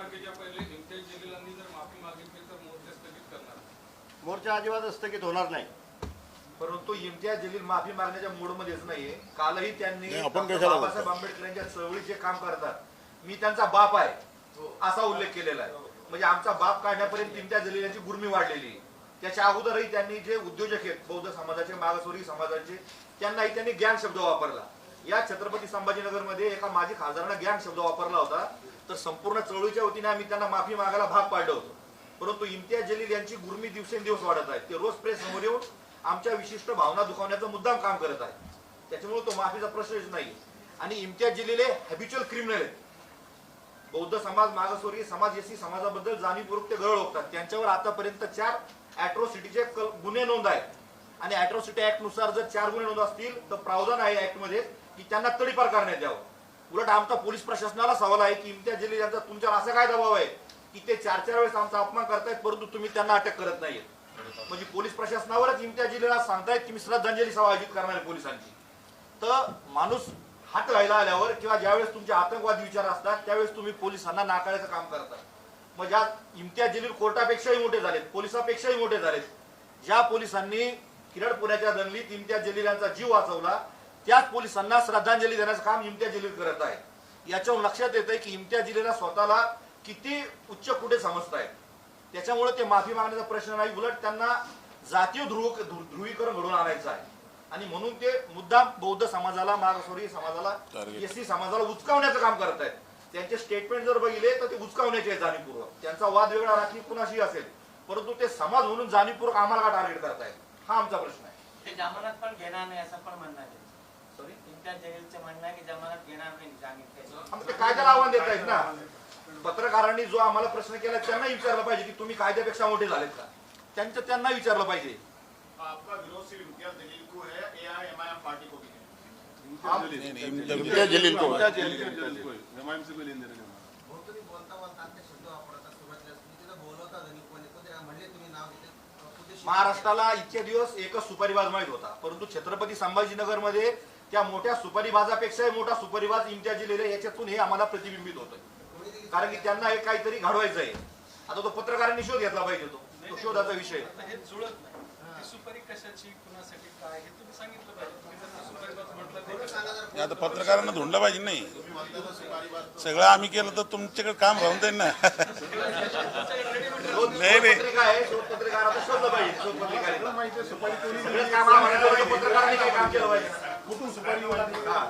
तारखेच्या पहिले इम्तियाज जलीलांनी जर माफी मागितली तर मोर्चे स्थगित करणार. मोर्चा अजिबात स्थगित होणार नाही. परंतु इम्तियाज जलील माफी मागण्याच्या मूडमध्येच नाहीये. कालही त्यांनी बाबासाहेब आंबेडकर यांच्या चळवळीत जे काम करतात मी त्यांचा बाप आहे. असा उल्लेख केलेला आहे. म्हणजे आमचा बाप काढण्यापर्यंत इम्तियाज जलील यांची गुर्मी वाढलेली. त्याच्या अगोदरही त्यांनी जे उद्योजक आहेत बौद्ध समाजाचे मागासवर्गीय समाजाचे त्यांनाही त्यांनी गॅंग शब्द वापरला. या छत्रपती संभाजीनगरमध्ये एका माजी खासदारानं गॅंग शब्द वापरला होता. तर संपूर्ण चळवळीच्या वतीने आम्ही त्यांना माफी मागायला भाग पाडलं होतं. परंतु इम्तियाज जलील यांची गुर्मी दिवसेंदिवस वाढत आहे. ते रोज प्रेस समोर येऊन आमच्या विशिष्ट भावना दुखावण्याचं मुद्दाम काम करत आहे त्याच्यामुळे तो माफीचा प्रश्नच नाही आणि इम्तियाज जलील हे हॅबिच्युअल क्रिमिनल आहेत. बौद्ध समाज मागासवर्गीय समाज एसी समाजाबद्दल जाणीवपूर्वक ते गळ ओकतात त्यांच्यावर आतापर्यंत चार अॅट्रॉसिटीचे गुन्हे नोंद आहेत. आणि अॅट्रॉसिटी ऍक्टनुसार जर चार गुन्हे नोंद असतील तर प्रावधान आहे ऍक्टमध्ये. की त्यांना तडीपार करण्यात यावं. उलट आमचा पोलीस प्रशासनाला सवाल आहे की इम्तियाज जलील यांचा तुमच्यावर असा काय दबाव आहे की ते चार चार वेळेस आमचा अपमान करतायत परंतु तुम्ही त्यांना अटक करत नाहीये म्हणजे पोलीस प्रशासनावरच इम्तियाज जलीलला सांगतायत की मी श्रद्धांजली सभा आयोजित करणार आहे पोलिसांची. तर माणूस हात राहिला आल्यावर किंवा ज्यावेळेस तुमचे आतंकवादी विचार असतात त्यावेळेस तुम्ही पोलिसांना नाकारायचं काम करता. म्हणजे मग ज्या इम्तियाज जलील कोर्टापेक्षाही मोठे झालेत पोलिसापेक्षाही मोठे झालेत. ज्या पोलिसांनी किरडपुण्याच्या दंगलीत इम्तियाज जलील यांचा जीव वाचवला त्याच पोलिसांना श्रद्धांजली देण्याचं काम इम्तियाज जलील करत आहे याच्यावर लक्षात येत आहे की इम्तियाज जलीलला स्वतःला किती उच्च कुठे समजतायत. त्याच्यामुळे ते माफी मागण्याचा प्रश्न नाही उलट त्यांना जातीय ध्रुव ध्रु- ध्रुवीकरण घडवून आणायचं आहे. आणि म्हणून ते मुद्दाम बौद्ध समाजाला मागासवर्गीय समाजाला. एसटी समाजाला उचकावण्याचं काम करत आहेत. त्यांचे स्टेटमेंट जर बघितले तर ते उचकावण्याचे आहेत जाणीवपूर्वक. त्यांचा वाद वेगळा राखी कुणाशी असेल. परंतु ते समाज म्हणून जाणीवपूर्वक आम्हाला का टार्गेट करतायत? हा आमचा प्रश्न आहे. ते जमानत पण घेणार नाही असं पण म्हणणं कायद्याला आव्हान देत आहेत ना. पत्रकारांनी जो आम्हाला प्रश्न केला त्यांना विचारलं पाहिजे की तुम्ही कायद्यापेक्षा मोठे झालेत का? त्यांचं त्यांना विचारलं पाहिजे. आपका विरोध सिर्फ इम्तियाज जलील को है एआईएमआईएम पार्टी को भी है। नहीं, नहीं, इम्तियाज इम्तियाज जलील को एमआईएम से कोई लेन देन नहीं हो। तुम्ही बोलता बोलता ते शब्द वापरता सुरुवातीला. तुम्ही तिथं बोलवता जरी कोणी कोणी म्हणले तुम्ही नाव घेते. कुठे महाराष्ट्राला इतके दिवस एकच सुपारीबाज माहीत होता. परंतु छत्रपती संभाजीनगरमध्ये त्या मोठ्या सुपारीबाजापेक्षाही मोठा सुपारीबाज इम्तियाज जलील याच्यातून हे आम्हाला प्रतिबिंबित होतं. कारण की त्यांना हे काहीतरी घडवायचं आहे आता तो पत्रकारांनी शोध घेतला पाहिजे तो. तो शोधाचा विषय. आता हे जुळत नाही. ती सुपारी कशाची कुणासाठी काय हे तुम्ही सांगितलं पाहिजे. हे आता पत्रकारांना धुंडलं पाहिजे नाही. सगळं आम्ही केलं तर तुमच्याकडे काम राहून जाईल ना. नाही, शोधलं पाहिजे पत्रकारांनी काम केलं पाहिजे. कुठून सुपारी हा.